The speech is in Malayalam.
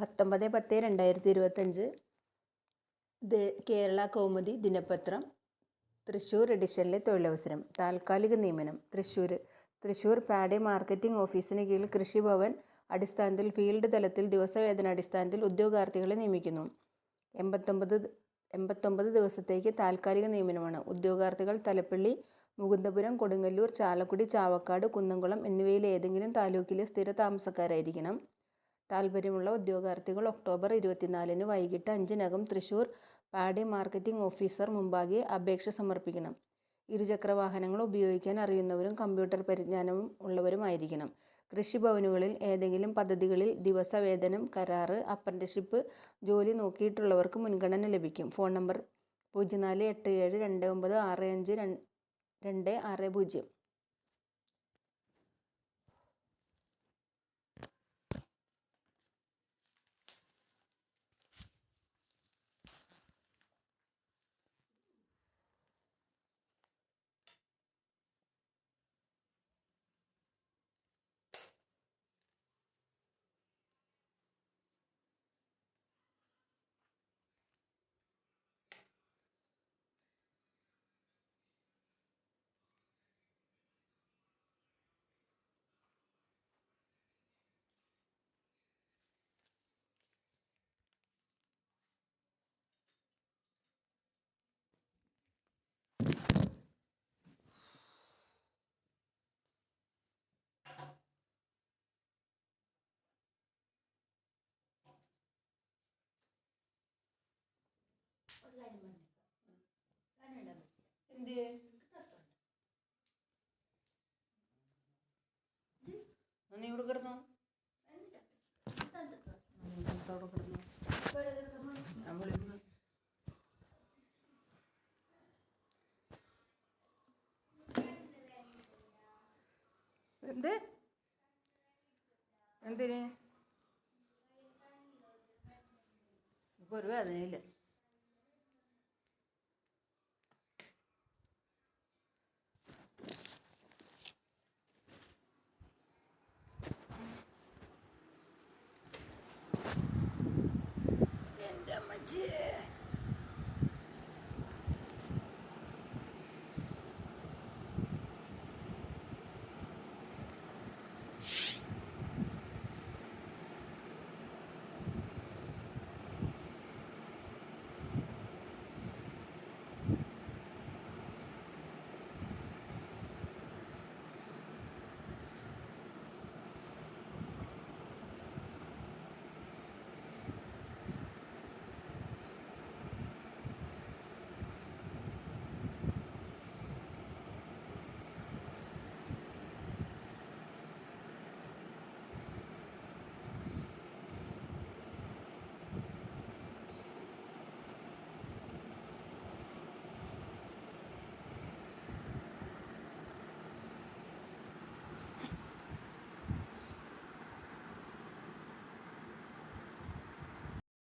പത്തൊമ്പത് പത്ത് രണ്ടായിരത്തി ഇരുപത്തഞ്ച് കേരള കൗമുദി ദിനപത്രം. തൃശ്ശൂർ എഡിഷനിലെ തൊഴിലവസരം. താൽക്കാലിക നിയമനം. തൃശ്ശൂർ തൃശ്ശൂർ പാഡി മാർക്കറ്റിംഗ് ഓഫീസിന് കീഴിൽ കൃഷിഭവൻ അടിസ്ഥാനത്തിൽ ഫീൽഡ് തലത്തിൽ ദിവസവേതന അടിസ്ഥാനത്തിൽ ഉദ്യോഗാർത്ഥികളെ നിയമിക്കുന്നു. എൺപത്തൊമ്പത് എൺപത്തൊമ്പത് ദിവസത്തേക്ക് താൽക്കാലിക നിയമനമാണ്. ഉദ്യോഗാർത്ഥികൾ തലപ്പള്ളി മുകുന്ദപുരം കൊടുങ്ങല്ലൂർ ചാലക്കുടി ചാവക്കാട് കുന്നംകുളം എന്നിവയിലേതെങ്കിലും താലൂക്കിലെ സ്ഥിര താമസക്കാരായിരിക്കണം താൽപ്പര്യമുള്ള ഉദ്യോഗാർത്ഥികൾ ഒക്ടോബർ ഇരുപത്തിനാലിന് വൈകിട്ട് അഞ്ചിനകം തൃശൂർ പാഡി മാർക്കറ്റിംഗ് ഓഫീസർ മുമ്പാകെ അപേക്ഷ സമർപ്പിക്കണം. ഇരുചക്ര വാഹനങ്ങൾ ഉപയോഗിക്കാൻ അറിയുന്നവരും കമ്പ്യൂട്ടർ പരിജ്ഞാനവും ഉള്ളവരുമായിരിക്കണം. കൃഷിഭവനുകളിൽ ഏതെങ്കിലും പദ്ധതികളിൽ ദിവസവേതനം കരാറ് അപ്രന്റിഷിപ്പ് ജോലി നോക്കിയിട്ടുള്ളവർക്ക് മുൻഗണന ലഭിക്കും. ഫോൺ നമ്പർ പൂജ്യം നാല് എട്ട് ഏഴ് രണ്ട് ഒമ്പത് ആറ് അഞ്ച് രണ്ട് ആറ് പൂജ്യം. എന്ത്? നീ ഇവിടെ കിടന്നോ? അവിടെ കിടന്നോ? ഞാൻ വിളിക്കുന്നു. എന്ത്? എന്തിന്? ഇപ്പൊ ഒരു വേദനയില്ല. যে